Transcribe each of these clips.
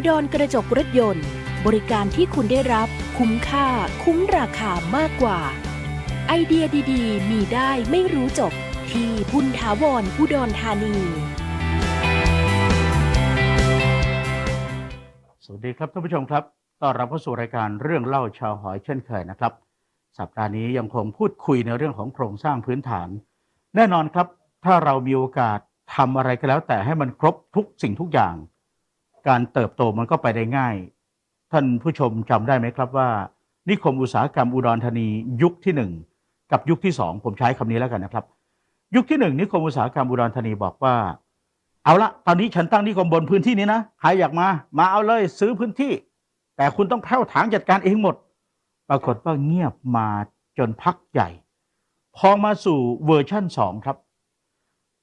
ดอุดรกระจกรถยนต์ บริการที่คุณได้รับคุ้มค่า คุ้มราคามากกว่า ไอเดียดีๆ มีได้ไม่รู้จบ ที่บุญถาวรอุดรธานี สวัสดีครับท่านผู้ชมครับต้อนรับเข้าสู่รายการเรื่องเล่าชาวหอยเช่นเคยนะครับ สัปดาห์นี้ยังคงพูดคุยในเรื่องของโครงสร้างพื้นฐาน แน่นอนครับ ถ้าเรามีโอกาสทำอะไรก็แล้วแต่ให้มันครบทุกสิ่งทุกอย่าง การเติบโตมันก็ไปได้ง่าย ท่านผู้ชมจำได้ไหมครับว่า นิคมอุตสาหกรรมอุดรธานียุคที่หนึ่งกับยุคที่สองผมใช้คำนี้แล้วกันนะครับ ยุคที่หนึ่งนิคมอุตสาหกรรมอุดรธานีบอกว่า เอาละตอนนี้ฉันตั้งนิคมบนพื้นที่นี้นะใครอยากมา มาเอาเลยซื้อพื้นที่ แต่คุณต้องแผ่วถางจัดการเองหมด ปรากฏว่าเงียบมาจนพักใหญ่ พอมาสู่เวอร์ชั่นสองครับ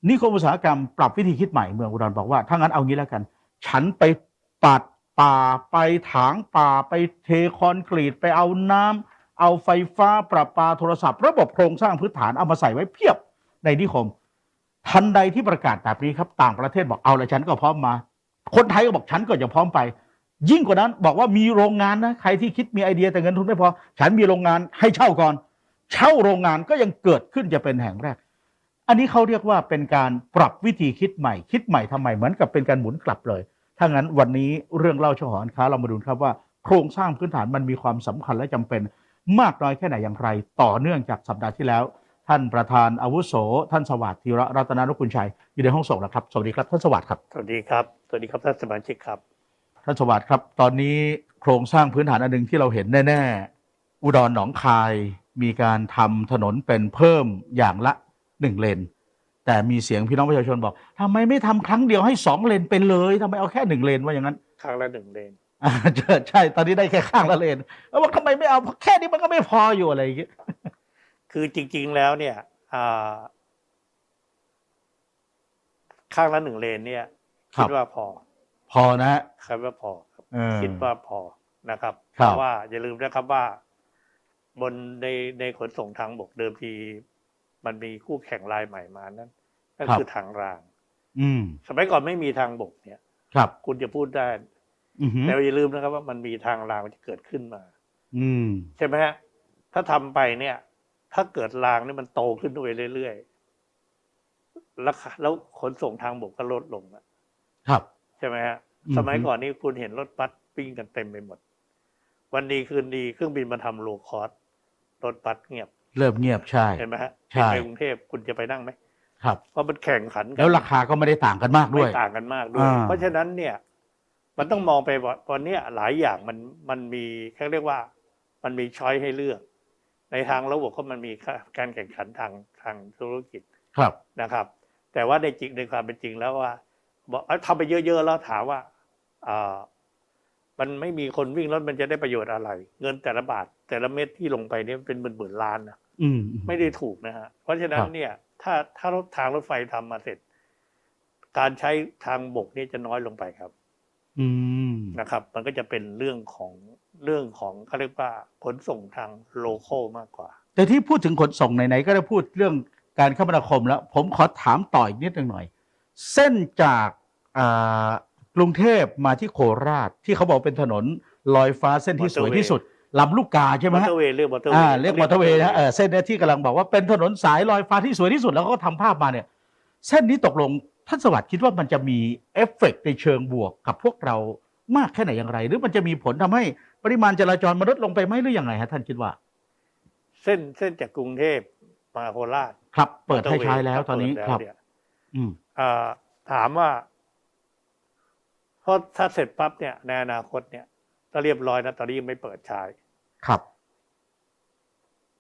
นิคมอุตสาหกรรมปรับวิธีคิดใหม่เมืองอุดรบอกว่าถ้างั้นเอางี้แล้วกัน ฉันไปตัดป่าไปถางป่าไปเทคอนกรีตไปเอาน้ำเอาไฟฟ้าประปาโทรศัพท์ ระบบโครงสร้างพื้นฐานเอามาใส่ไว้เพียบในนิคม ทันใดที่ประกาศแบบนี้ครับต่างประเทศบอกเอาละฉันก็พร้อมมา คนไทยก็บอกฉันก็จะพร้อมไป ยิ่งกว่านั้นบอกว่ามีโรงงานนะใครที่คิดมีไอเดียแต่เงินทุนไม่พอ ฉันมีโรงงานให้เช่าก่อน เช่าโรงงานก็ยังเกิดขึ้นจะเป็นแห่งแรก อันนี้เขาเรียกว่าเป็นการปรับวิธีคิดใหม่ คิดใหม่ทำไมเหมือนกับเป็นการหมุนกลับเลย ถ้างั้นวันนี้เรื่องเล่าเฉาหอนค้าเรามาดูครับว่าโครงสร้างพื้นฐานมันมีความสำคัญและจำเป็นมากน้อยแค่ไหนอย่างไร ต่อเนื่องจากสัปดาห์ที่แล้ว ท่านประธานอาวุโส ท่านสวัสดิ์ธีระรัตนานุกุลชัยอยู่ในห้องส่งแล้วครับสวัสดีครับท่านสวัสดิ์ครับสวัสดีครับสวัสดีครับท่านสมาชิกครับท่านสวัสดิ์ครับ ตอนนี้โครงสร้างพื้นฐานอันหนึ่งที่เราเห็นแน่ ๆ อุดรหนองคายมีการทำถนนเป็นเพิ่มอย่างละ หนึ่งเลน แต่มีเสียงพี่น้องประชาชนบอกทำไมไม่ทำครั้งเดียวให้สองเลนเป็นเลยทำไมเอาแค่หนึ่งเลนว่าอย่างนั้นข้างละหนึ่งเลนอ่าใช่ใช่ตอนนี้ได้แค่ข้างละเลนแล้วบอกทำไมไม่เอาแค่นี้มันก็ไม่พออยู่อะไรอย่างเงี้ยคือจริง ๆแล้วเนี่ยอ่าข้างละหนึ่งเลนเนี่ยคิดว่าพอ พอนะฮะคิดว่าพอครับเออคิดว่าพอนะครับครัเพบราะว่าอย่าลืมนะครับว่า บนในในขนส่งทางบกเดิมที มันมีคู่แข่งรายใหม่มานั้นนั่นคือทางราง อืมสมัยก่อนไม่มีทางบกเนี่ย ครับ คุณจะพูดได้อือหือแต่อย่าลืมนะครับ ว่ามันมีทางรางที่เกิดขึ้นมา อืมใช่ไหมฮะถ้าทำไปเนี่ย ถ้าเกิดรางนี่มันโตขึ้นไปเรื่อยๆราคาแล้วขนส่งทางบกก็ลดลงอะครับ ใช่ไหมฮะอือฮึสมัยก่อนนี่คุณเห็นรถบัสวิ่งกันเต็มไปหมด วันดีคืนดีเครื่องบินมาทำโลคอสรถบัสเงียบ เริ่มเงียบใช่ เห็นไหมฮะใช่ ในกรุงเทพคุณจะไปนั่งไหมครับ เพราะมันแข่งขันกัแล้วราคาก็ไม่ได้ต่างกันมากด้วย ไม่ต่างกันมากด้วย อ่า เพราะฉะนั้นเนี่ย มันต้องมองไปว่าวันเนี้ยหลายอย่างมันมันมีเขาเรียกว่า มันมีช้อยให้เลือก ในทางระบบก็มันมีการแข่งขันทางทางธุรกิจ ครับ นะครับ แต่ว่าในจริงในความเป็นจริงแล้วว่าบอกเอ้ยทำไปเยอะๆแล้วถามว่าอ่ามันไม่มีคนวิ่งรถมันจะได้ประโยชน์อะไร เงินแต่ละบาท แต่ละเม็ดที่ลงไปเนี่ยเป็นหมื่นๆล้านนะ อืม ไม่ได้ถูกนะฮะเพราะฉะนั้คนรับ เนี่ย ถ้าถ้ารถทางรถไฟทำมาเสร็จ การใช้ทางบกนี่จะน้อยลงไปครับอืมนะครับ มันก็จะเป็นเรื่องของเรื่องของเขาเรียกว่าขนส่งทางโลคอลมากกว่า แต่ที่พูดถึงขนส่งไหนๆก็ได้พูดเรื่องการคมนาคมแล้ว ผมขอถามต่ออีกนิดหนึ่งหน่อย เส้นจากอ่ากรุงเทพมาที่โคราชที่เขาบอกเป็นถนนลอยฟ้าเส้นที่สวยที่สุด ลำลูกกาใช่ไหมมอฮะเตอร์เวย์เรียกมอเตอร์เวอ่าย์เรียกมอเตอร์เวย์นะเออเส้นเนี้ยที่กำลังบอกว่าเป็นถนนสายลอยฟ้าที่สวยที่สุดแล้วเขาก็ทำภาพมาเนี่ย เส้นนี้ตกลงท่านสวัสดิ์คิดว่ามันจะมีเอฟเฟกต์ในเชิงบวกกับพวกเรามากแค่ไหนอย่างไร หรือมันจะมีผลทำให้ปริมาณจราจรมันลดลงไปไหมหรือยังไงฮะท่านคิดว่า เส้นเส้นจากกรุงเทพมาโคราชครับเปิดให้ใช้แล้วมเตตออนร์เวย์นี้เปิดครับแล้วเนี่ยอืมอ่าถามว่าเพราะถ้าเสร็จปั๊บเนี่ยในอนาคตเนี่ย ถ้าเรียบร้อยนะตอนนี้ยังไม่เปิดใช้ครับ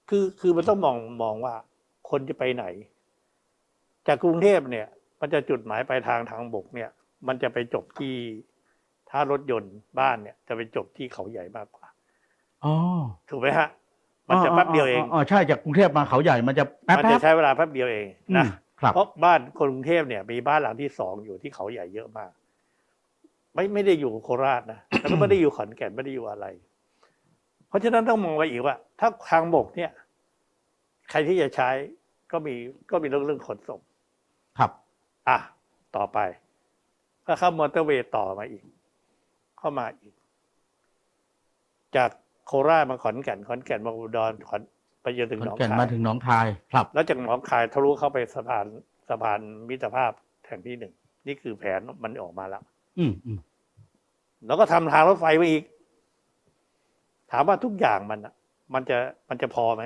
คือคือมันต้องมองมองว่า คนจะไปไหน จากกรุงเทพเนี่ย มันจะจุดหมายปลายทางทางบกเนี่ย มันจะไปจบที่ถ้ารถยนต์บ้านเนี่ย จะไปจบที่เขาใหญ่มากกว่าอ๋อถูกไหมฮะ มันจะแป๊บเดียวเองอ๋อใช่จากกรุงเทพมาเขาใหญ่มันจะแป๊บมันแป๊จะบใช้เวลาแป๊บเดียวเองอืนะมครับเพราะบ้านคนกรุงเทพเนี่ยมีบ้านหลังที่สองอยู่ที่เขาใหญ่เยอะมาก ไม่ไม่ได้อยู่โคราชนะแล้วก็ไม่ได้อยู่ขอนแก่นไม่ได้อยู่อะไร เพราะฉะนั้นต้องมองไปอีกว่า ถ้าทางบกเนี่ย ใครที่จะใช้ก็มีก็มีเรื่องเรื่องขนส่ง ครับ อะต่อไปก็เข้ามอเตอร์เวย์ต่อมาอีก เข้ามาอีก จากโคราชมาขอนแก่นขอนแก่นมาอุดรขอนไปจนถึงขอหนนองแก่นคามายถึงหนองคายครับ แล้วจากหนองคายทะลุเข้าไปสะพานสะพานมิตรภาพแห่งที่หนึ่งนี่คือแผนมันออกมาแล้ว อืมอืมแล้วก็ทำทางรถไฟไปอีก ถามว่าทุกอย่างมันอะมันจะมันจะพอไหม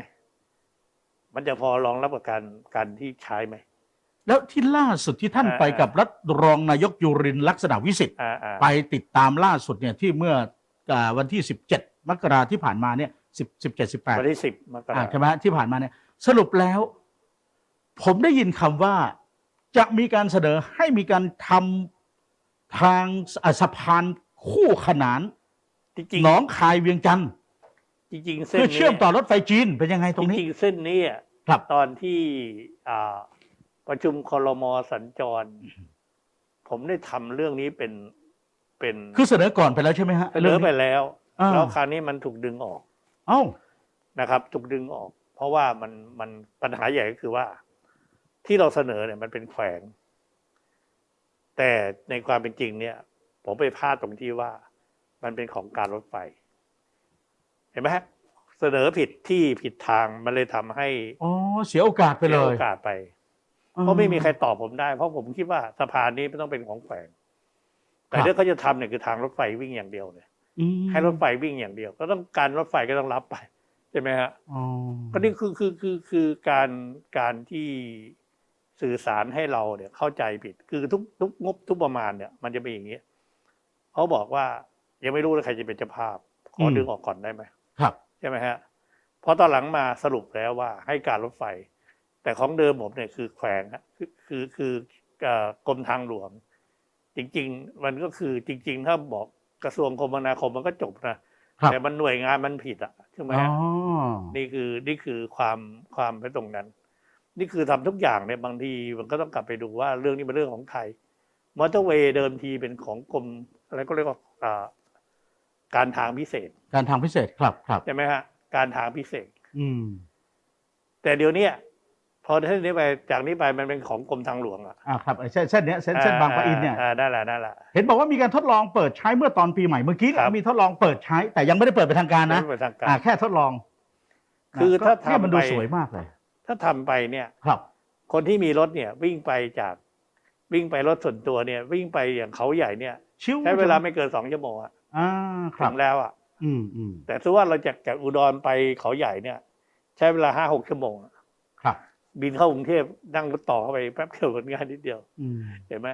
มันจะพอรองรับกับการการที่ใช้ไหมแล้วที่ล่าสุดที่ท่านอ่าไปกับรัฐรองนายกยุรินทร์ลักษณะวิสิทธิ์อ่าอ่าไปติดตามล่าสุดเนี่ยที่เมื่ออ่าวันที่ 17 มกราที่ผ่านมาเนี่ย10 17 18วันที่สิบมกราอ่าใช่ไหมฮะที่ผ่านมาเนี่ย สรุปแล้ว ผมได้ยินคำว่าจะมีการเสนอให้มีการทำ ทางอ่าสะพานคู่ขนานจริงหนองคายเวียงจันทร์ๆจริงๆเส้นเพื่อนี้เชื่อมต่อรถไฟจีนเป็นยังไงตรงนี้ จริงๆเส้นนี้อะครับ ตอนที่อ่าประชุมคอรมอสัญจร ผมได้ทำเรื่องนี้เป็นเป็นคือเสนอก่อนไปแล้วใช่ไหมฮะเสนอไปแล้ว อ่า แล้วคราวนี้มันถูกดึงออก เอ้า นะครับถูกดึงออก เพราะว่ามันมันปัญหาใหญ่ก็คือว่า ที่เราเสนอเนี่ยมันเป็นแขวง แต่ในความเป็นจริงเนี่ย ผมไปพลาดตรงที่ว่า มันเป็นของการรถไฟ เห็นไหมฮะเสนอผิดที่ผิดทางมันเลยทำให้อ๋อเสียโอกาสไปเสีเลยโอกาสไป เพราะไม่มีใครตอบผมได้ เพราะผมคิดว่าสะพานนี้ไม่ต้องเป็นของแขวงแต่เรื่องเขาจะทำเนี่ยคือทางรถไฟวิ่งอย่างเดียวเนี่ยอืมให้รถไฟวิ่งอย่างเดียว ก็ต้องการรถไฟก็ต้องรับไปใช่ไหมฮะอ๋อก็นี่คือคือคือคือการการที่ สื่อสารให้เราเนี่ยเข้าใจผิด คือทุกทุกงบทุกประมาณเนี่ยมันจะเป็นอย่างนี้เขาบอกว่ายังไม่รู้เลยใครจะเป็นเจ้าภาพ ขอดึงออกก่อนได้ไหมครับใช่ไหมฮะเพราะตอนหลังมาสรุปแล้วว่าให้การรถไฟ แต่ของเดิมผมเนี่ยคือแขวงฮะคือคือคือเอ่อกรมทางหลวง จริง ๆ มันก็คือจริง ๆ ถ้าบอกกระทรวงคมนาคมมันก็จบนะครับแต่มันหน่วยงานมันผิดอะใช่ไหมอ๋อฮะนี่คือนี่คือความความเป็นตรงนั้น นี่คือทำทุกอย่างเนี่ยบางทีมันก็ต้องกลับไปดูว่าเรื่องนี้เป็นเรื่องของใครมอเตอร์เวย์เดิมทีเป็นของกรมอะไรก็เรียกว่าอ่าการทางพิเศษ การทางพิเศษครับครับใช่ไหมฮะการทางพิเศษ อืม แต่เดี๋ยวเนี้ยพอเส้นนี้ไปจากนี้ไปมันเป็นของกรมทางหลวงอะอ่าครับไอ้เส้นเส้นเนี้ยเส้นเส้นบางปะอินเนี่ยอ่าได้แหละได้แหละเห็นบอกว่ามีการทดลองเปิดใช้เมื่อตอนปีใหม่เมื่อกี้เนี่ยครับมีทดลองเปิดใช้แต่ยังไม่ได้เปิดเป็นทางการนะไม่เป็นทางการอ่าแค่ทดลอง คือนะถ้าก็เนี่ยทำมันดูไปสวยมากเลย ถ้าทำไปเนี่ยครับ คนที่มีรถเนี่ยวิ่งไปจากวิ่งไปรถส่วนตัวเนี่ย วิ่งไปอย่างเขาใหญ่เนี่ยชิวใช้เวลาไม่เกินสองชั่วโมงอะอ่าคถึรับงแล้วอะ อืมอืมแต่ถือว่าเราจากจากอุดรไปเขาใหญ่เนี่ย ใช้เวลาห้าหกชั่วโมงอะครับ บินเข้ากรุงเทพนั่งรถต่อเข้าไปแป๊บเดียวผลงานนิดเดียวอืมเห็นไหม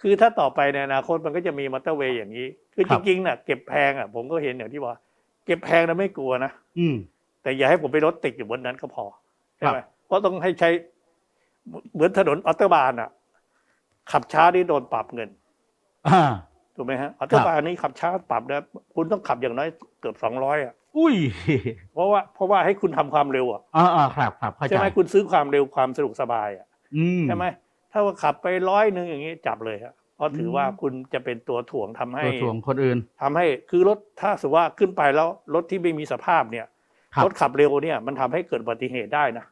คือถ้าต่อไปในอนาคตมันก็จะมีมอเตอร์เวย์อย่างนี้ คือคจรับริงๆน่ะเก็บแพงอะผมก็เห็นอย่างที่ว่า เก็บแพงนะไม่กลัวนะอืมแต่อย่าให้ผมไปรถติดอยู่บนนั้นก็พอใช่ไหม ครับเพราะต้องให้ใช้เหมือนถนนออโตบานอะ ขับช้านี่โดนปรับเงินอ่าถูกไหมฮะออโตบานนี่ขับช้าปรับนะคุณต้องขับอย่างน้อยเกือบสองร้อยอะอุ้ย เพราะว่าเพราะว่าให้คุณทำความเร็วอะอ่าอ่าครับครับเข้าใจใช่ไหมคุณซื้อความเร็วความสะดวกสบายอะอืมใช่ไหมถ้าว่าขับไปร้อยหนึ่งอย่างนี้จับเลยครับเพราะถืออมว่าคุณจะเป็นตัวถ่วงทำให้ตัวถ่วงคนอื่นทำให้คือรถถ้าสมมุติว่าขึ้นไปแล้วรถที่ไม่มีสภาพเนี่ยครับรถขับเร็วเนี่ยมันทำให้เกิดอุบัติเหตุได้นะอืม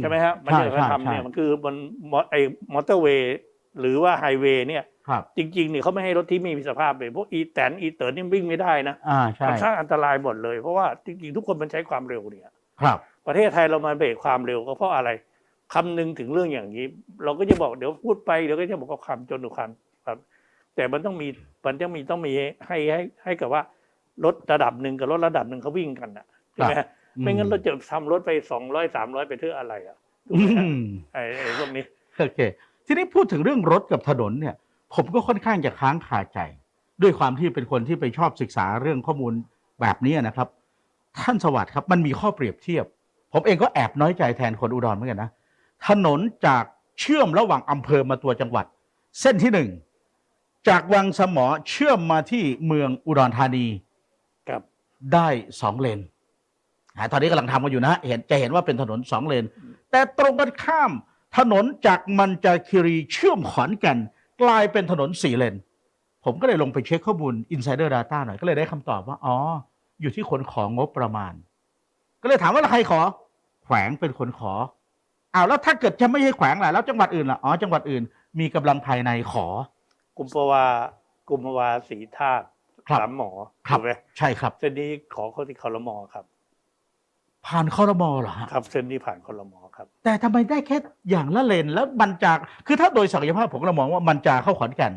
ใช่ไหมฮะมันใช่จะใช่ทำเนี่ยใช่มันคือมันมอไอ้มอเตอร์เวย์หรือว่าไฮเวย์เนี่ยครับจริงๆเนี่ยเขาไม่ให้รถที่ไม่มีสภาพเลยพวกอีแตนอีเตอร์นี่วิ่งไม่ได้นะอ่าใช่มันสร้างอันตรายหมดเลย เพราะว่าจริงๆทุกคนมันใช้ความเร็วเนี่ยครับ ประเทศไทยเรามาเบรกความเร็วก็เพราะอะไรคำนึงถึงเรื่องอย่างนี้ เราก็จะบอกเดี๋ยวพูดไปเดี๋ยวก็จะบอกว่าความจนหรือความครับ แต่มันต้องมีมันต้องมีต้องมีให้ให้ให้กับว่ารถระดับหนึ่งกับรถระดับหนึ่งเขาวิ่งกันอะใช่ไหมฮะ ไม่งั้นเราจะทำรถไปสองร้อยสามร้อยไปเพื่ออะไรอะถูกอืไหมฮะมไอ้ไอ้พวกนี้โอเค ทีนี้พูดถึงเรื่องรถกับถนนเนี่ย ผมก็ค่อนข้างจะค้างคาใจ ด้วยความที่เป็นคนที่ไปชอบศึกษาเรื่องข้อมูลแบบนี้นะครับ ท่านสวัสดิ์ครับ มันมีข้อเปรียบเทียบ ผมเองก็แอบน้อยใจแทนคนอุดรเหมือนกันนะถนนจากเชื่อมระหว่างอำเภอมาตัวจังหวัด เส้นที่หนึ่งจากวังสมอเชื่อมมาที่เมืองอุดรธานีครับได้สองเลนอ่า ตอนนี้กำลังทำกันอยู่นะ เห็นจะเห็นว่าเป็นถนนสองเลน แต่ตรงกันข้ามถนนจากมันจาคิรีเชื่อมขอนแก่นกลายเป็นถนนสี่เลน ผมก็เลยลงไปเช็คข้อมูล Insider Data หน่อย ก็เลยได้คำตอบว่า อ๋อ อยู่ที่คนของงบประมาณ ก็เลยถามว่าแล้วใครขอ แขวงเป็นคนขออ้าวแล้วถ้าเกิดจะไม่ใช่แขวงล่ะแล้วจังหวัดอื่นล่ะอ๋อจังหวัดอื่น มีกำลังภายในขอ กุมภาวากุมภาวาสีธาตุครับสามหมอครับถูกไหมใช่ครับเส้นนี้ขอเข้าที่คอรมอครับ ผ่านคอรมอเหรอฮะครับเส้นนี้ผ่านคอรมอครับ แต่ทำไมได้แค่อย่างละเลนแล้วมันจากคือถ้าโดยศักยภาพผมเรามองว่ามันจาเข้าขอนแก่น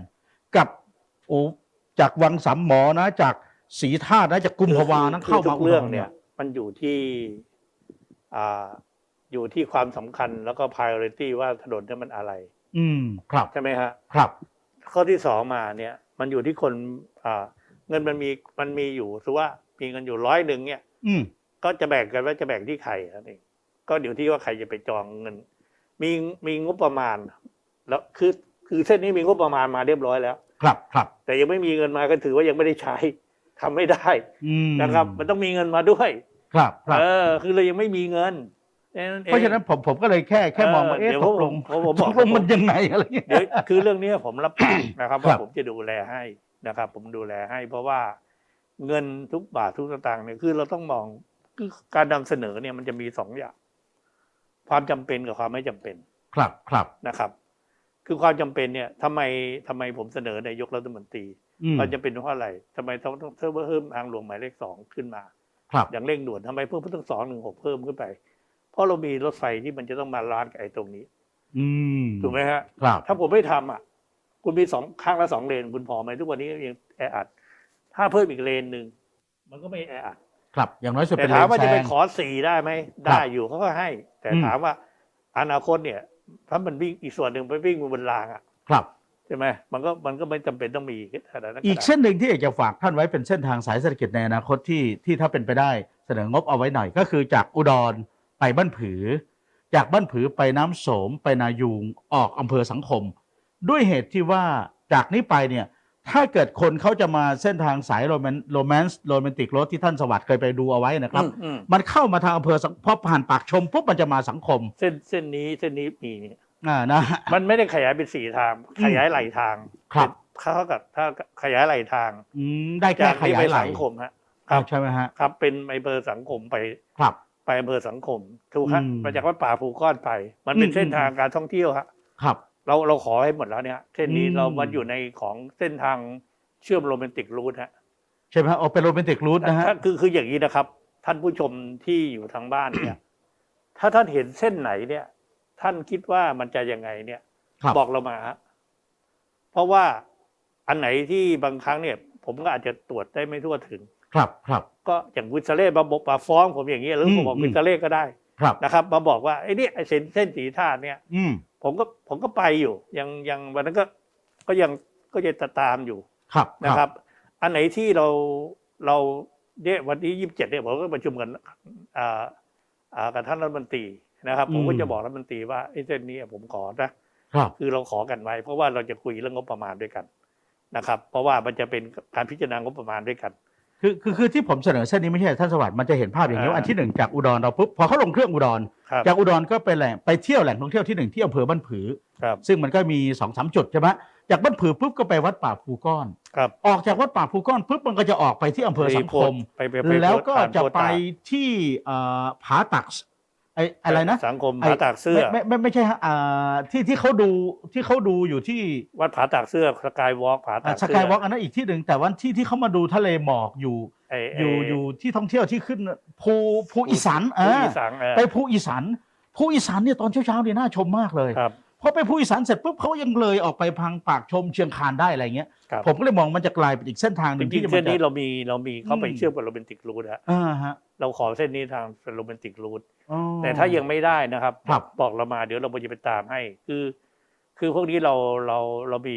กับโอ้จากวังสามหมอนะ จากสีธาตุนะจากกุมภาวานั้นเข้าคือมาทุกเรื่องเนี่ย มันอยู่ที่อ่าอยู่ที่ความสำคัญแล้วก็ priority ว่าถนนเนี่ยมันอะไร อืมครับใช่ไหมฮะ ครับ ข้อที่สองมาเนี่ยมันอยู่ที่คนอ่าเงินมันมีมันมีอยู่ถือว่ามีเงินอยู่ร้อยหนึ่งเนี่ย อืม ก็จะแบ่งกันว่าจะแบ่งที่ใครนั่นเองก็เดี๋ยวที่ว่าใครจะไปจองเงิน มีมีงบประมาณ แล้วคือคือเส้นนี้มีงบประมาณมาเรียบร้อยแล้ว ครับครับ แต่ยังไม่มีเงินมาก็ถือว่ายังไม่ได้ใช้ทำไม่ได้อืมนะครับ มันต้องมีเงินมาด้วย ครับครับเออ คือเรายังไม่มีเงินแค่องเพราะฉะนั้นผมผมก็เลยแค่แค่มองว่าเออเอ๊ะเดี๋ยวตผมกลงผมผมตบอกกลงมันยังไงอะไรเงี้ยเดี๋ยวคือเรื่องนี้ผมรับปากนะครับครัว่าบผมจะดูแลให้นะครับ ผมดูแลให้ เพราะว่าเงินทุกบาททุกสตางค์เนี่ยคือเราต้องมอง คือการนำเสนอเนี่ยมันจะมีสองอย่าง ความจำเป็นกับความไม่จำเป็น ครับครับนะครับ คือความจำเป็นเนี่ยทำไมทำไมผมเสนอนายกรัฐมนตรีอืมความจำเป็นเพราะอะไรทำไมต้องต้องเพิ่มทางหลวงหมายเลขสองขึ้นมา ครับอย่างเร่งด่วนทำไมเพิ่มเพิ่มตั้งสองหนึ่งหกเพิ่มขึ้นไป เพราะเรามีรถไฟที่มันจะต้องมาล้านกับไอ้ตรงนี้ อืมถูกไหมฮะครับถ้าผมไม่ทำอะ คุณมีสองข้างละสองเลนคุณพอไหมทุกวันนี้ยังแออัด ถ้าเพิ่มอีกเลนหนึ่งมันก็ไม่แออัด ครับอย่างน้อยสุดแต่เป็นถามว่าเลนจะแซไปง ขอสี่ได้ไหมครับได้อยู่เขาก็ให้ แต่อืม ถามว่าอนาคตเนี่ย ถ้ามันวิ่งอีกส่วนหนึ่งไปวิ่งบนรางอะครับ ใช่ไหมมันก็มันก็ไม่จำเป็นต้องมีขนาดนั้นอีกได้เส้นหนึ่งที่อยากจะฝากท่านไว้เป็นเส้นทางสายเศรษฐกิจในอนาคตที่ที่ถ้าเป็นไปได้เสนองบเอาไว้หน่อยก็คือจากอุดรไปบ้านผือ จากบ้านผือไปน้ำโสมไปนายูงออกอำเภอสังคม ด้วยเหตุที่ว่าจากนี้ไปเนี่ย ถ้าเกิดคนเขาจะมาเส้นทางสายโรแมนโรแมนส์โรแมนติกรถที่ท่านสวัสดิ์เคยไปดูเอาไว้นะครับอืมอืมมันเข้ามาทางอำเภอสังพอผ่านปากชมปุ๊บมันจะมาสังคมเส้นเส้นนี้เส้นนี้มีเนี่ยอ่านะ มันไม่ได้ขยายเป็นสี่ทาง ขยายไหลทางครับ เท่ากับถ้าขยายไหลทางอืมได้แค่จากขนี้ยาไปยไหลสังคมฮะครับใช่ไหมฮะ ครับเป็นอำเภอสังคมไปครับ ไปอำเภอสังคมถูกฮะอืมมาจากวัดป่าภูก้อนไป มันเป็นอืม เส้นทางการท่องเที่ยวฮะ ครับ เราเราขอให้หมดแล้วเนี่ยเส้นนี้อืมเรามันอยู่ในของเส้นทางเชื่อมโรแมนติกรูทฮะใช่ไหมฮะโอเป็นโรแมนติกรูทนะฮะถ้าคือคืออย่างนี้นะครับ ท่านผู้ชมที่อยู่ทางบ้านเนี่ย ถ้าท่านเห็นเส้นไหนเนี่ย ท่านคิดว่ามันจะยังไงเนี่ยครับบอกเรามาฮะเพราะว่าอันไหนที่บางครั้งเนี่ย ผมก็อาจจะตรวจได้ไม่ทั่วถึง ครับครับ ก็อย่างวิสเล่มาบอกมาฟ้องผมอย่างนี้ยหรือผมบอกอืมวิสเล่ก็ได้ครับนะครับ มาบอกว่าไอ้นี่ไอ้เส้นเส้นสีธาตุเนี่ยอืม ผมก็ผมก็ไปอยู่ ยังยังวันนั้นก็ก็ยังก็ยังตามอยู่ครับนะครับ อันไหนที่เราเราเนี่ยวันที่ยี่สิบเจ็ดเนี่ยผมก็ประชุมกันอ่าอ่ากับท่านรัฐมนตรีนะครับ ผมก็จะบอกรัฐมนตรีว่าไอ้เส้นนี้ผมขอนะครับคือเราขอกันไว้ เพราะว่าเราจะคุยเรื่องงบประมาณด้วยกันนะครับ เพราะว่ามันจะเป็นการพิจารณางบประมาณด้วยกัน คือคือคือที่ผมเสนอเส้นนี้ไม่ใช่ท่านสวัสดิ์มันจะเห็นภาพอย่างนี้ว่าอ่าอันที่หนึ่งจากอุดรเราปุ๊บพอเขาลงเครื่องอุดร ครับจากอุดรก็ไปแหล่งไปเที่ยวแหล่งท่องเที่ยวที่หนึ่งที่อำเภอบ้านผือ ครับซึ่งมันก็มีสองสามจุดใช่ไหมจากบ้านผือปุ๊บก็ไปวัดป่าภูก้อน ครับออกจากวัดป่าภูก้อนปุ๊บมันก็จะออกไปที่อำเภอสังคม ไปไปไปแล้วก็ผ่านจะโพไปตาที่เอ่อผาตักส ไออะไรนะสังคมผาตากเสื้อไม่ไม่ไม่ไม่ใช่ฮะอ่าที่ที่เขาดูที่เขาดูอยู่ที่วัดผาตากเสื้อสกายวอล์กผาตากสเสื้กายวอล์กอันนั้นอีกที่หนึ่งแต่ว่าที่ที่เขามาดูทะเลหมอกอยู่ไอ้อยู่ไอยู่ที่ท่องเที่ยวที่ขึ้นภูภูอีสานภูอ่าอีสานเออไปภูอีสานภูอีสานเนี่ยตอนเช้าๆเนี่ยน่าชมมากเลยครับพอไปภูอีสานเสร็จปุ๊บเขายังเลยออกไปพังปากชมเชียงคานได้อะไรเงี้ยครับผมก็เลยมองมันจะกลายเป็นอีกเส้นทางหจนึ่งริที่งจะๆเส้นนี้จะเรามีเรามีเข้าไปอืมเชื่อมกับโรแมนติกรูทฮะอ่าฮะ เราขอเส้นนี้ทางเป็นโรแมนติกรูทอ๋อ แต่ถ้ายังไม่ได้นะครับครับบอกเรามาเดี๋ยวเราจะไปตามให้ คือ คือพวกนี้เราเราเรามี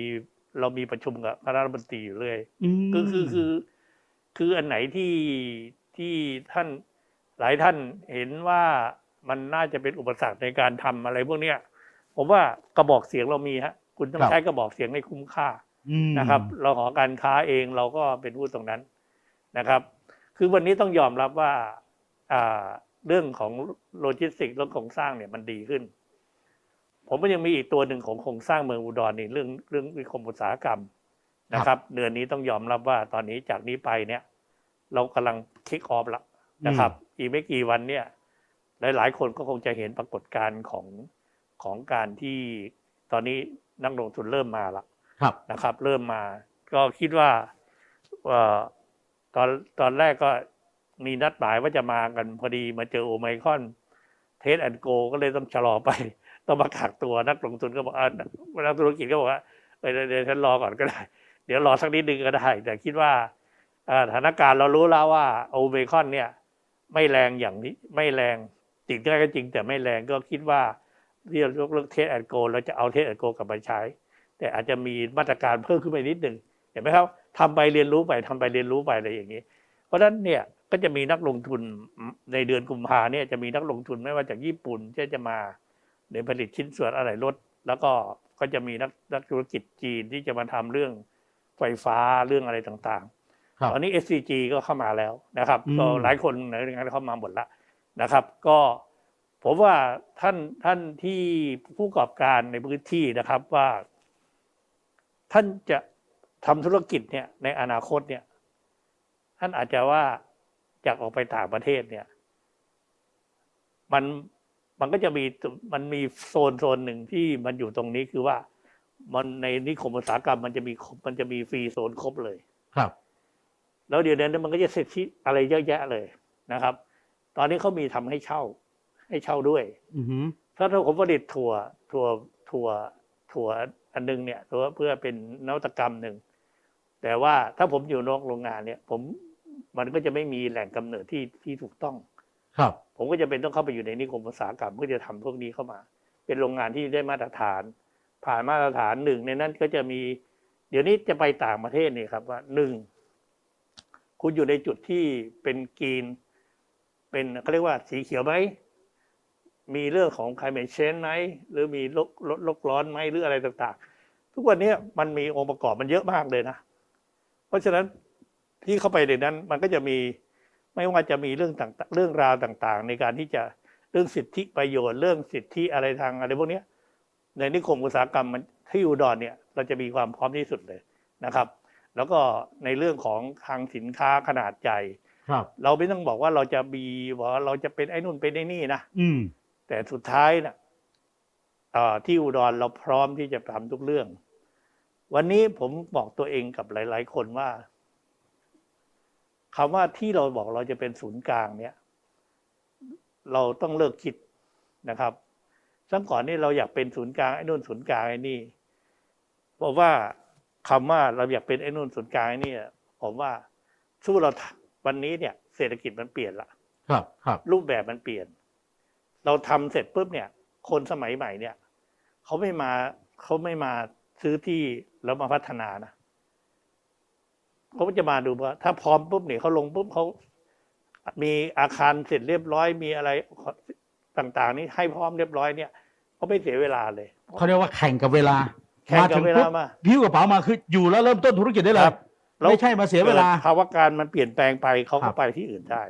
เรามีประชุมกับคณะรัฐมนตรีอยู่เรื่อย มคือคือคือคืออันไหนที่ที่ท่านหลายท่านเห็นว่ามันน่าจะเป็นอุปสรรคในการทำอะไรพวกเนี้ยผมว่ากระบอกเสียงเรามีฮะคุณต้องใช้กระบอกเสียงในคุ้มค่าอืมนะครับ เราหอการค้าเองเราก็เป็นผู้ตรงนั้นนะครับ คือวันนี้ต้องยอมรับว่าอ่าเรื่องของโลจิสติกส์เรื่องโครงสร้างเนี่ยมันดีขึ้น ผมก็ยังมีอีกตัวหนึ่งของโครงสร้างเมืองอุดรนี่เรื่องเรื่องนิคมอุตสาหกรรมนะครับเดือนนี้ต้องยอมรับว่าตอนนี้จากนี้ไปเนี่ย เรากำลังคิกออฟแล้วนะครับ อีกไม่กี่วันเนี่ย หลาย ๆ คนก็คงจะเห็นปรากฏการณ์ของของการที่ตอนนี้นักลงทุนเริ่มมาละครับนะครับ เริ่มมา ก็คิดว่าเอ่อ ตอนตอนแรกก็มีนัดหมายว่าจะมากันพอดีมาเจอโอไมคอน เทสแอนโก ก็เลยต้องชะลอไป ต้องมากักตัวนักลงทุนก็บอกอ่านักธุรกิจก็บอกว่าเออเดี๋ยวเดี๋ยวฉันรอก่อนก็ได้ เดี๋ยวรอสักนิดนึงก็ได้ แต่คิดว่าสถานการณ์เรารู้แล้วว่าโอไมคอนเนี่ย ไม่แรงอย่างนี้ไม่แรงจริงได้ก็จริง แต่ไม่แรงก็คิดว่าที่เรายกเลิกเทสแอนโกเราจะเอาเทสแอนโกกลับมาใช้ แต่อาจจะมีมาตรการเพิ่มขึ้นไปนิดหนึ่งเห็นไหมครับ ทำไปเรียนรู้ไปทำไปเรียนรู้ไปอะไรอย่างนี้ เพราะฉะนั้นเนี่ยก็จะมีนักลงทุนในเดือนกุมภาเนี่ยจะมีนักลงทุนไม่ว่าจากญี่ปุ่นที่จะมาในผลิตชิ้นส่วนอะไรรถ แล้วก็ก็จะมีนักนักธุรกิจจีนที่จะมาทำเรื่องไฟฟ้าเรื่องอะไรต่างๆครับตอนนี้ SCG ก็เข้ามาแล้วนะครับอืมก็หลายคนในงานเข้ามาหมดแล้วนะครับ ก็ผมว่าท่านท่านที่ผู้ประกอบการในพื้นที่นะครับว่า ท่านจะ ทำธุรกิจเนี่ยในอนาคตเนี่ยท่านอาจจะว่าอยากออกไปต่างประเทศเนี่ย มันมันก็จะมีมันมีโซนโซนหนึ่งที่มันอยู่ตรงนี้คือว่ามันในนิคมอุตสาหกรรมมันจะมีมันจะมีฟรีโซนครบเลย ครับ แล้วเดี๋ยวนี้มันก็จะเสร็จที่อะไรเยอะแยะเลยนะครับ ตอนนี้เขามีทำให้เช่า ให้เช่าด้วย อือหือถ้าถ้าผมผลิตถั่วถั่วถั่วถั่วอันหนึงเนี่ยตัวเพื่อเป็นนวัตกรรมหนึ่ง แต่ว่าถ้าผมอยู่นอกโรงงานเนี่ย ผมมันก็จะไม่มีแหล่งกำเนิดที่ที่ถูกต้อง ครับ ผมก็จะเป็นต้องเข้าไปอยู่ในนิคมอุตสาหกรรมเพื่อจะทำพวกนี้เข้ามา เป็นโรงงานที่ได้มาตรฐาน ผ่านมาตรฐานหนึ่งในนั้นก็จะมี เดี๋ยวนี้จะไปต่างประเทศนี่ครับว่าหนึ่งคุณอยู่ในจุดที่เป็นกรีน เป็นเขาเรียกว่าสีเขียวไหมมีเรื่องของ climate change ไหมหรือมีโลกโลกโลกร้อนไหมหรืออะไรต่าง ๆ ทุกวันนี้มันมีองค์ประกอบมันเยอะมากเลยนะ เพราะฉะนั้นที่เข้าไปในนั้นมันก็จะมีไม่ว่าจะมีเรื่องต่างๆเรื่องราวต่างๆ ในการที่จะเรื่องสิทธิประโยชน์เรื่องสิทธิอะไรทางอะไรพวกเนี้ยในนิคมอุตสาหกรรมมันที่อุดรเนี่ยเราจะมีความพร้อมที่สุดเลยนะครับ แล้วก็ในเรื่องของทางสินค้าขนาดใหญ่ครับ เราไม่ต้องบอกว่าเราจะมีบอกว่าเราจะเป็นไอ้นู่นเป็นไอ้นี่นะอืมแต่สุดท้ายนะ่ะที่อุดรเราพร้อมที่จะทำทุกเรื่อง วันนี้ผมบอกตัวเองกับหลาย ๆ คนว่าคำว่าที่เราบอกเราจะเป็นศูนย์กลางเนี่ย เราต้องเลิกคิดนะครับสังก่อนนี่เราอยากเป็นศูนย์กลางไอ้นู่นศูนย์กลางไอ้นี่บอกว่าคำว่าเราอยากเป็นไอ้นู่นศูนย์กลางไอ้นี่อะผมว่าสู้เราวันนี้เนี่ย เศรษฐกิจมันเปลี่ยนละครับ ครับ รูปแบบมันเปลี่ยน เราทำเสร็จปุ๊บเนี่ย คนสมัยใหม่เนี่ยเขาไม่มาเขาไม่มาซื้อที่ แล้วมาพัฒนานะเขาก็จะมาดูว่า ถ้าพร้อมปุ๊บเนี่ยเขาลงปุ๊บเขามีอาคารเสร็จเรียบร้อยมีอะไรต่าง ๆ นี่ให้พร้อมเรียบร้อยเนี่ยเขาไม่เสียเวลาเลยเขาเรียกว่าแข่งกับเวลาแข่งกับเวลาปุ๊บมาพิ้วกระเป๋ามาคืออยู่แล้วเริ่มต้นธุรกิจได้เลยครับไม่ใช่มาเสียเวลากิดภาวะการมันเปลี่ยนแปลงไปเขาครัก็บไปที่อื่นได้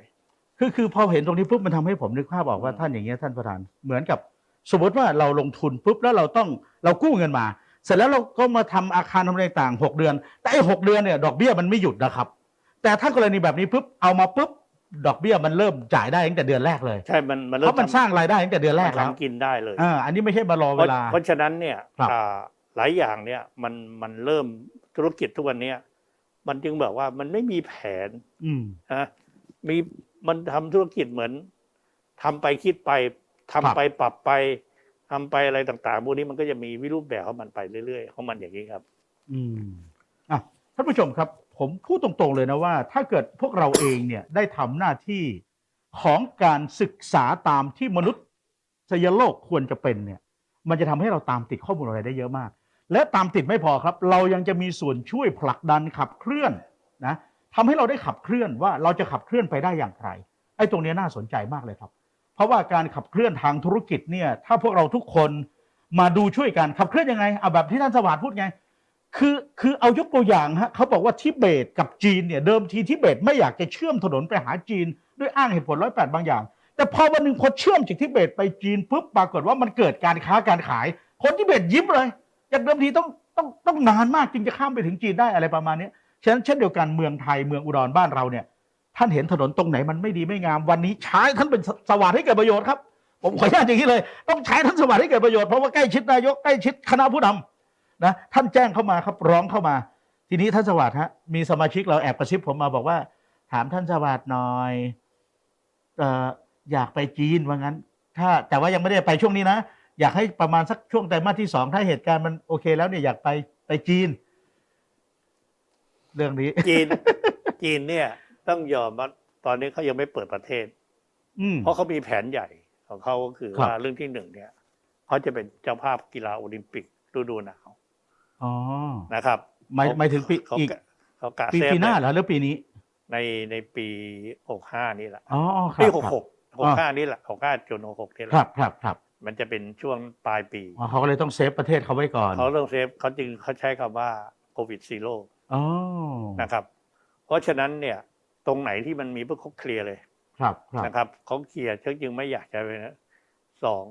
คือคือพอเห็นตรงนี้ปุ๊บมันทำให้ผมนึกภาพออกว่าอืมท่านอย่างเงี้ยท่านประธานเหมือนกับ สมมติว่าเราลงทุนปุ๊บแล้วเราต้องเรากู้เงินมา เสร็จแล้วเราก็มาทำอาคารทำอะไรต่างหกเดือน แต่ไอ้หกเดือนเนี่ยดอกเบี้ยมันไม่หยุดนะครับ แต่ถ้ากรณีแบบนี้ปุ๊บเอามาปุ๊บดอกเบี้ยมันเริ่มจ่ายได้ตั้งแต่เดือนแรกเลยใช่มันมันเพเริ่มราะมันสร้างรายได้ตั้งแต่เดือนแรกทำแล้วทำกินได้เลยอ่าอันนี้ไม่ใช่มารอเพเวราะลา เพราะฉะนั้นเนี่ยครับอ่าหลายอย่างเนี่ยมันมันเริ่มธุรกิจทุกวันเนี้ยมันจึงแบบว่ามันไม่มีแผน อืมนะมีมันทำธุรกิจเหมือนทำไปคิดไปทำครับไปปรับไป ทำไปอะไรต่างๆพวกนี้มันก็จะมีวิรูปแบบของมันไปเรื่อยๆของมันอย่างนี้ครับ อืมอะท่านผู้ชมครับ ผมพูดตรงๆเลยนะว่า ถ้าเกิดพวกเราเองเนี่ยได้ทำหน้าที่ของการศึกษาตามที่มนุษย์สยโลกควรจะเป็นเนี่ย มันจะทำให้เราตามติดข้อมูลอะไรได้เยอะมาก และตามติดไม่พอครับ เรายังจะมีส่วนช่วยผลักดันขับเคลื่อนนะทำให้เราได้ขับเคลื่อนว่าเราจะขับเคลื่อนไปได้อย่างไรไอ้ตรงนี้น่าสนใจมากเลยครับ เพราะว่าการขับเคลื่อนทางธุรกิจเนี่ยถ้าพวกเราทุกคนมาดูช่วยกันขับเคลื่อนยังไงเอาแบบที่ท่านสวัสดิ์พูดไงคือคือเอายกตัวอย่างฮะเขาบอกว่าทิเบตกับจีนเนี่ยเดิมทีทิเบตไม่อยากจะเชื่อมถนนไปหาจีน ด้วยอ้างเหตุผลร้อยแปดบางอย่าง แต่พอวันหนึ่งพอเชื่อมจากทิเบตไปจีนปุ๊บปรากฏว่ามันเกิดการค้าการขาย คนทิเบตยิ้มเลยจากเดิมทีต้องต้องต้องนานมากจึงจะข้ามไปถึงจีนได้อะไรประมาณนี้ฉะนั้นเช่นเดียวกันเมืองไทยเมืองอุดรบ้านเราเนี่ย ท่านเห็นถนนตรงไหนมันไม่ดีไม่งาม วันนี้ใช้ท่านเป็นสวัสดิ์ให้เกิดประโยชน์ครับ ผมขออนุญาตอย่างนี้เลย ต้องใช้ท่านสวัสดิ์ให้เกิดประโยชน์เพราะว่าใกล้ชิดนายกใกล้ชิดคณะผู้นนะท่านแจ้งเข้ามาครับร้องเข้ามา ทีนี้ท่านสวัสดิ์ฮะมีสมาชิกเราแอบกระซิบผมมาบอกว่า ถามท่านสวัสดิ์หน่อยเอ่ออยากไปจีนว่างั้น ถ้าแต่ว่ายังไม่ได้ไปช่วงนี้นะ อยากให้ประมาณสักช่วงไตรมาสที่สองถ้าเหตุการณ์มันโอเคแล้วเนี่ยอยากไปไปจีน เรื่องนี้จีนจีนเนี่ย ต้องยอมว่าตอนนี้เขายังไม่เปิดประเทศ อืม เพราะเขามีแผนใหญ่ของเขาก็คือครับ ว่าเรื่องที่หนึ่งเนี่ยเขาจะเป็นเจ้าภาพกีฬาโอลิมปิกฤดูหนาวอ๋อนะครับหมายหมายถึงปีเขาอีกกะเขากะปีเซฟปีหน้าเลยเหรอหรือปีนี้ในในปีหกห้านี่แหละอ๋อครับปีหกครับหกหกห้านี่แหละหกห้าจนหกหกนี่แหครัละบครับครับมันจะเป็นช่วงปลายปีอ๋อเขาก็เลยต้องเซฟประเทศเขาไว้ก่อนเขาเรื่องเซฟเขาจึงเขาใช้คำว่าโควิดซีโร่ อ๋อนะครับ เพราะฉะนั้นเนี่ย ตรงไหนที่มันมีเพื่อเขาเคลียร์เลยครับครับนะครับเขาเคลียร์เขาจึงไม่อยากจะไปนะสอง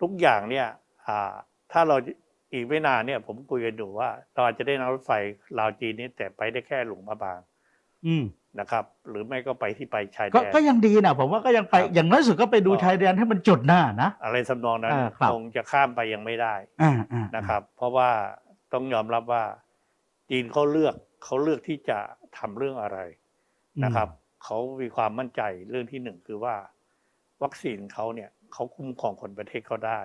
ทุกอย่างเนี่ย อ่า ถ้าเราอีกไม่นานเนี่ย ผมคุยกันอยู่ว่าเราอาจจะได้นั่งรถไฟลาวจีนนี่แต่ไปได้แค่หลวงพระบาง อืมนะครับ หรือไม่ก็ไปที่ไปชายแดก็นก็ยังดีนะผมว่าก็ยังไปครับอย่างน้อยสุดก็ไปดูก็ชายแดนให้มันจุดหน้านะอะไรสำนองนั้นอ่าครับคงจะข้ามไปยังไม่ได้อ่าอ่านะครับ เพราะว่าต้องยอมรับว่าจีนเขาเลือกเขาเลือกที่จะทำเรื่องอะไร นะครับเขามีความมั่นใจเรื่องที่หนึ่งคือว่า วัคซีนเขาเนี่ยเขาคุ้มครองคนประเทศเขาได้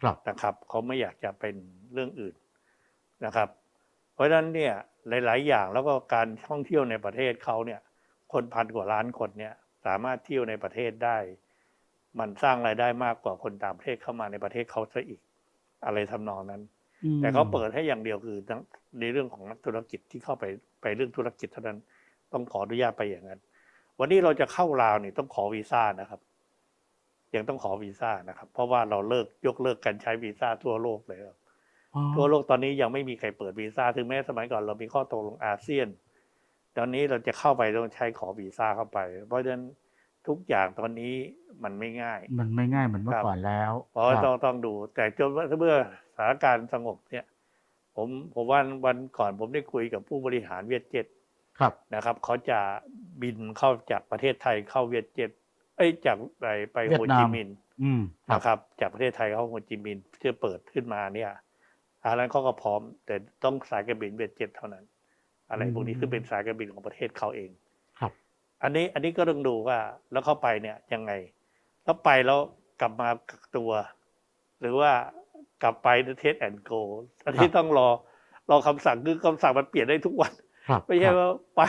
ครับนะครับเขาไม่อยากจะเป็นเรื่องอื่นนะครับ เพราะฉะนั้นเนี่ยหลาย ๆ อย่างแล้วก็การท่องเที่ยวในประเทศเขาเนี่ย คนพันกว่าล้านคนเนี่ยสามารถเที่ยวในประเทศได้ มันสร้างรายได้มากกว่าคนต่างประเทศเข้ามาในประเทศเขาซะอีก อะไรทำนองนั้นอืมแต่เขาเปิดให้อย่างเดียวคือทั้งในเรื่องของนักธุรกิจที่เข้าไปไปเรื่องธุรกิจเท่านั้น ต้องขออนุญาตไปอย่างนั้น วันนี้เราจะเข้าลาวนี่ต้องขอวีซ่านะครับ ยังต้องขอวีซ่านะครับ เพราะว่าเราเลิกยกเลิกการใช้วีซ่าทั่วโลกเลยครับอ๋อทั่วโลกตอนนี้ยังไม่มีใครเปิดวีซ่าถึงแม้สมัยก่อนเรามีข้อตกลงอาเซียน ตอนนี้เราจะเข้าไปต้องใช้ขอวีซ่าเข้าไป เพราะฉะนั้นทุกอย่างตอนนี้มันไม่ง่าย มันไม่ง่ายเหมือนเมื่อครับก่อนแล้ว เพราะว่าคต้รัอบงต้องดู แต่จนว่าเมื่อสถานการณ์สงบเนี่ย ผมผมวันวันก่อนผมได้คุยกับผู้บริหารเวียดเจ็ต ครับนะครับเขาจะบินเข้าจากประเทศไทยเข้าเวียดเจ็ตเอ้ยจากไปไปเวีโฮยดนามจิมินห์อืมครับนะครับ จากประเทศไทยเข้าโฮจิมินห์เพื่อเปิดขึ้นมาเนี่ยทางนั้นเขาก็พร้อม แต่ต้องสายการบินเวียดเจ็ตเท่านั้น อะไรพวกนี้คือเป็นสายการบินของประเทศเขาเองครับ อันนี้อันนี้ก็ต้องดูว่าแล้วเข้าไปเนี่ยยังไง แล้วไปแล้วกลับมากักตัว หรือว่ากลับไปเทสแอนโกอันนี้ต้องรอรอคำสั่งคือคำสั่งมันเปลี่ยนได้ทุกวันครับ ไม่ใช่ครับว่าไป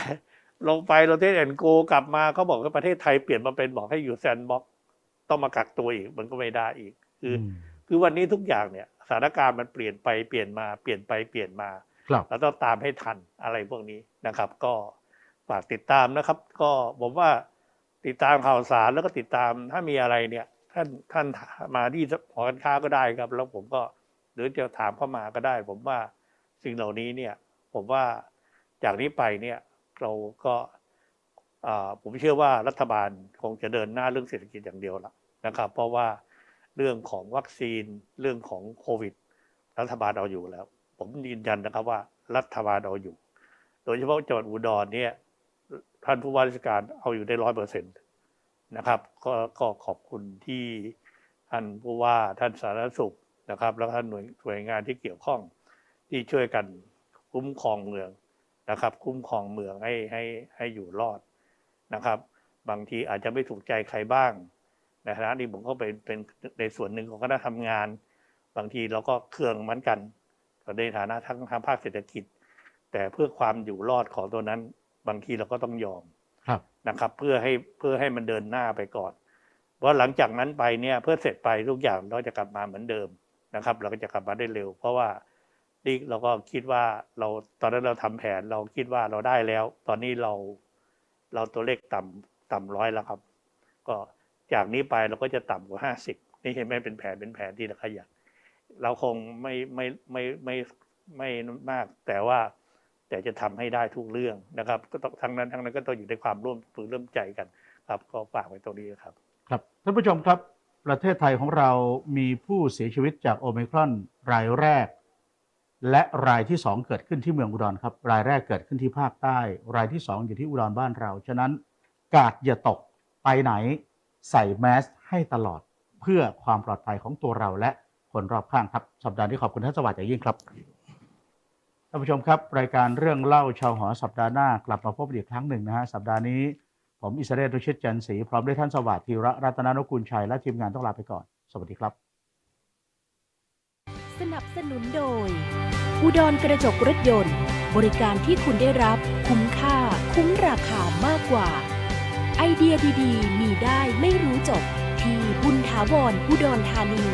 ลงไปเราเทสแอนโกกลับมาเขาบอกว่าประเทศไทยเปลี่ยนมาเป็นบอกให้อยู่แซนด์บ็อกต้องมากักตัวอีกมันก็ไม่ได้อีก คืออมคือวันนี้ทุกอย่างเนี่ยสถานการณ์มันเปลี่ยนไปเปลี่ยนมาเปลี่ยนไปเปลี่ยนมาครับเราต้องตามให้ทันอะไรพวกนี้นะครับ ก็ฝากติดตามนะครับ ก็ผมว่าติดตามข่าวสารแล้วก็ติดตามถ้ามีอะไรเนี่ย ท่านท่านมาที่หอการค้าก็ได้ครับ แล้วผมก็หรือจะถามเข้ามาก็ได้ ผมว่าสิ่งเหล่านี้เนี่ย ผมว่า จากนี้ไปเนี่ยเราก็ผมเชื่อว่ารัฐบาลคงจะเดินหน้าเรื่องเศรษฐกิจอย่างเดียวละนะครับ เพราะว่าเรื่องของวัคซีนเรื่องของโควิด รัฐบาลเอาอยู่แล้ว ผมยืนยันนะครับว่ารัฐบาลเอาอยู่ โดยเฉพาะจังหวัดอุดรเนี่ยท่านผู้ว่าราชการเอาอยู่ได้ร้อยเปอร์เซ็นตนะครับก็ก็ขอบคุณที่ท่านผู้ว่าท่านสาธารณสุขนะครับ แล้วท่านหน่วยหน่วยงานที่เกี่ยวข้องที่ช่วยกันคุ้มครองเมือง นะครับ คุ้มครองเมืองให้ให้ให้อยู่รอดนะครับ บางทีอาจจะไม่ถูกใจใครบ้างในฐานะที่ผมก็เป็นเป็นในส่วนหนึ่งของคณะทำงาน บางทีเราก็เครื่องเหมือนกันในฐานะทั้งทางภาคเศรษฐกิจ แต่เพื่อความอยู่รอดของตัวนั้น บางทีเราก็ต้องยอมครับนะครับ เพื่อให้เพื่อให้มันเดินหน้าไปก่อนเพราะหลังจากนั้นไปเนี่ยเพื่อเสร็จไปทุกอย่างเราจะกลับมาเหมือนเดิมนะครับ เราก็จะกลับมาได้เร็ว เพราะว่า นี่เราก็คิดว่าเราตอนนั้นเราทำแผนเราคิดว่าเราได้แล้ว ตอนนี้เราเราตัวเลขต่ำต่ำร้อยแล้วครับ ก็จากนี้ไปเราก็จะต่ำกว่าห้าสิบนี่เห็นไหมเป็นแผนเป็นแผนที่เราขยันเราคงไม่ไม่ไม่ไม่ไม่ไม่มาก แต่ว่าแต่จะทำให้ได้ทุกเรื่องนะครับ ก็ต้องทั้งนั้นทั้งนั้นก็ต้องอยู่ในความร่วมมือร่วมใจกันครับ ก็ฝากไว้ตรงนี้ครับ ครับท่านผู้ชมครับ ประเทศไทยของเรามีผู้เสียชีวิตจากโอมิครอนรายแรก และรายที่สองเกิดขึ้นที่เมืองอุดรครับ รายแรกเกิดขึ้นที่ภาคใต้ รายที่สองอยู่ที่อุดรบ้านเรา ฉะนั้นกาดอย่าตกไปไหน ใส่แมสให้ตลอดเพื่อความปลอดภัยของตัวเราและคนรอบข้างครับ สัปดาห์นี้ขอบคุณท่านสวัสดิ์อย่างยิ่งครับท่านผู้ชมครับ รายการเรื่องเล่าชาวหอสัปดาห์หน้ากลับมาพบกันอีกครั้งหนึ่งนะฮะสัปดาห์นี้ผมอิสราเอลดุชิตจันทร์ศรีพร้อมด้วยท่านสวัสดิ์ธีระรัตนานกุลชัยและทีมงานต้องลาไปก่อน สวัสดีครับ สนับสนุนโดย อุดรกระจกรถยนต์ บริการที่คุณได้รับคุ้มค่า คุ้มราคามากกว่า ไอเดียดีๆ มีได้ไม่รู้จบ ที่บุญถาวรอุดรธานี